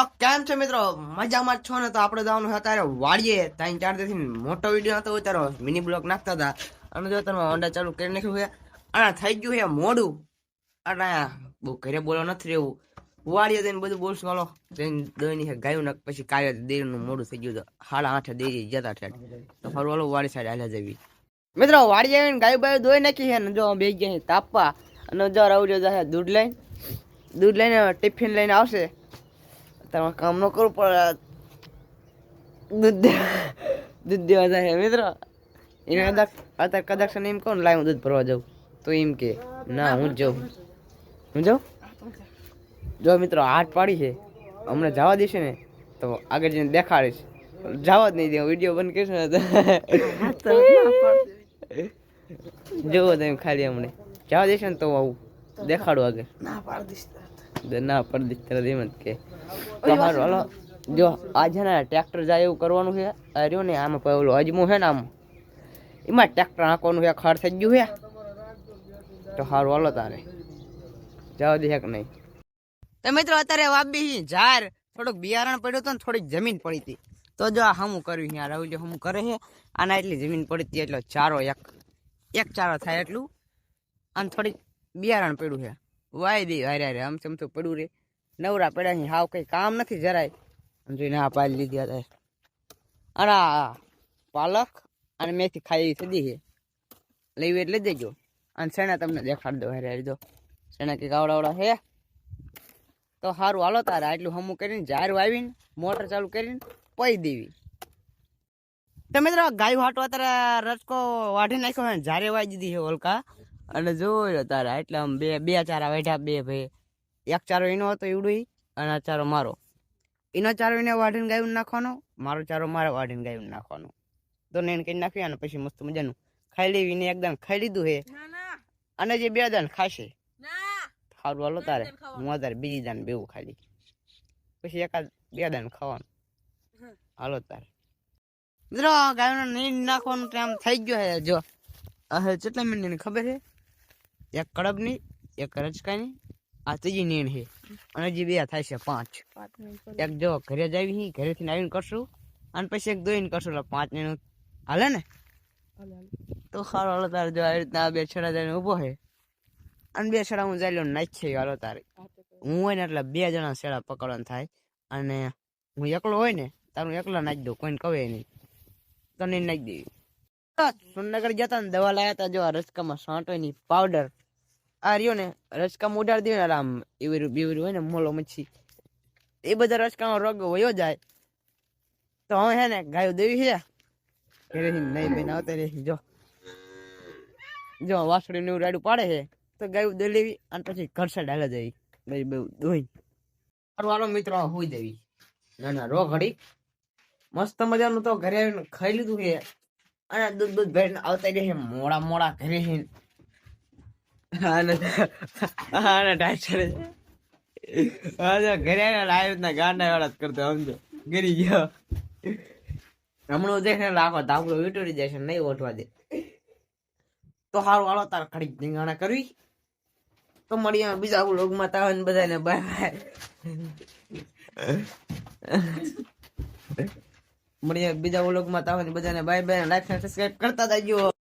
તો કેમ છે મિત્રો? મજામાં છો ને? તો આપણે જવાનું અત્યારે વાડીએ ત્રણ ચાર દિવસથી મોટો વીડિયો હતો, અત્યારે મિની બ્લોક નાખતા હતા. અને જો તમે હોન્ડા ચાલુ કરી નાખ્યું છે. અને થઈ ગયું છે મોડું. અને બહુ ઘરે બોલો નથી રહેવું. વાડીએ જઈને બધું બોલશું. હાલો. જઈને દોઈની ગાયું નાખ, પછી કાર્ય દેરનું મોડું થઈ ગયું તો હાડા આઠે દેરી જતા ઠેઠ. તો ફરવા હાલો, વાળી સાઈડ હાલ્યા જવી મિત્રો વાળી આવીને ગાયું બાયું દોઈ નાખી છે ને જો બે ગયા તાપવા. અને જો રવડ્યો જશે દૂધ લઈને. દૂધ લઈને ટિફિન લઈને આવશે. તમારે કામ ન કરવું પડે દૂધ દૂધ દેવા જાય મિત્રો. એને કદાચ, અત્યારે કદાચ ને એમ કહો ને, લાય હું દૂધ ભરવા જાઉં. તો એમ કે, ના, હું જાઉં. હું જાઉં? જો મિત્રો હાથ પાડી છે. હમણાં જવા દેશે ને, તો આગળ જઈને દેખાડીશ. જવા જ નહીં દે વીડિયો બંધ કરીશ ને જોવો તમે ખાલી હમણાં. જવા દેશે ને તો આવું. દેખાડું આગળ. દે ના પર તરત એમ જ કે. તો હારું હાલો. જો આ છે ને ટ્રેક્ટર જાય એવું કરવાનું છે. રહ્યું ને આમાં પેલું અજમું છે ને આમ. એમાં ટ્રેક્ટર નાખવાનું છે ખડ થઈ ગયું છે. તો સારું હાલો તારે. જાવ દે કે નહીં? તો મિત્રો અત્યારે વાબી ઝાર થોડુંક બિયારણ પડ્યું હતું ને થોડીક જમીન પડી હતી. તો જો આ હમું કર્યું આ રાહુલ હમું કરે છે. આના એટલી જમીન પડી હતી એટલો ચારો એક એક ચારો થાય એટલું. અને થોડીક બિયારણ પડ્યું છે. વાય દે, હારે હારે, આમ ચમતું પડ્યું રે. નવરા પડ્યા છે, હાવ કંઈ કામ નથી જરાય. જોઈને આ પાલ લીધી હતા અને પાલક અને મેથી ખાઈ થતી છે. લેવી એટલે દેજો અને શેણા તમને દેખાડ દો હારે હારે દો શેણા કે ગાવડાવડા હે તો સારું હાલો તારે, આટલું હમું કરીને જાર વાવીને મોટર ચાલુ કરીને પઈ દેવી. તો મિત્રો, ગાય હાટો અત્યારે રસકો વાઢી નાખ્યો જારે વાઈ દીધી છે ઓલકા. અને લો તારે એટલે આમ બે બે ચારા વાઢ્યા બે ભાઈ. એક ચારો એનો હતો એવડું અને આ ચારો મારો. એનો ચારો એને વાઢીને ગાયું નાખવાનો મારો ચારો મારે વાઢીને ગાયું નાખવાનો. તો ને કઈ નાખ્યું અને પછી મસ્ત મજાનું. ખાઈ લેવી ને એકદમ ખાઈ લીધું હે. અને જે બે દાન ખાશે. સારું હાલો તારે. હું અત્યારે બીજી દાન બેવું ખાલી. પછી એકાદ બે દાન ખાવાનું. હાલો તારે. મિત્રો ગાયનું નીંદ નાખવાનું ટાઈમ થઈ ગયો હે જો. હવે કેટલા મિનિટની ખબર છે એક કડબની એક રચકાની આ ત્રીજી નીણ છે. અને હજી બે થાય છે પાંચ. એક જો ઘરે જ આવી ઘરેથી આવીને કરશું. અને પછી એક દોઈને કરશું એટલે પાંચ નીણ હાલે ને? તો સારો હાલો તારે જો આવી રીતના બે છેડા જઈને ઊભો છે. અને બે છેડા હું જાય નાખી હાલો તારે. હું હોય ને એટલે બે જણા છેડા પકડવાનું થાય. અને હું એકલો હોય ને તારું એકલો નાખી દઉં કોઈને કહે નહીં. તો નહીં નાખી દેવી. સુરનગર જતા ને દવા લાયા હતા જો આ રસકામાં સાંટોની પાવડર આ રહ્યો ને, રસકામાં ઉડાડી દે આમ એવી બેવરું હોય ને મોલો મચ્છી. એ બધા રસકામાં રોગ વયો જાય. તો હવે હે ને ગાયો દેવી છે. ઘરે નહીં બેન આવતા રે જો. જો વાસળી ને રાડું પાડે છે, તો ગાયું દઈ લેવી અને પછી ઘર સાઈડ હાલે જઈ ગઈ બહુ દોઈ વાળો મિત્રો હોઈ દેવી. ના ના રો ઘડી મસ્ત મજાનું તો ઘરે આવીને ખાઈ લીધું છે. અને દૂધ દૂધ ભરીને આવતા રહે, મોડા મોડા ઘરે આને આજે ડાયરેક્ટ ઘરે આવી રીતના ગાંડા વાળા કરતો, સમજો? ગરી ગયો. હમણાં દેખને લાખો ધાબળો વીટોડી જશે નહીં ઓઠવા દે. તો સારું હાલો, તાર ખડી ધીંગાણા કરવી. તો મળીએ બીજા વ્લોગમાં તાવન બધાને, બાય બાય. મળીએ બીજા વ્લોગમાં તાવન બધાને બાય બાય લાઈક અને સબસ્ક્રાઇબ કરતા જજો.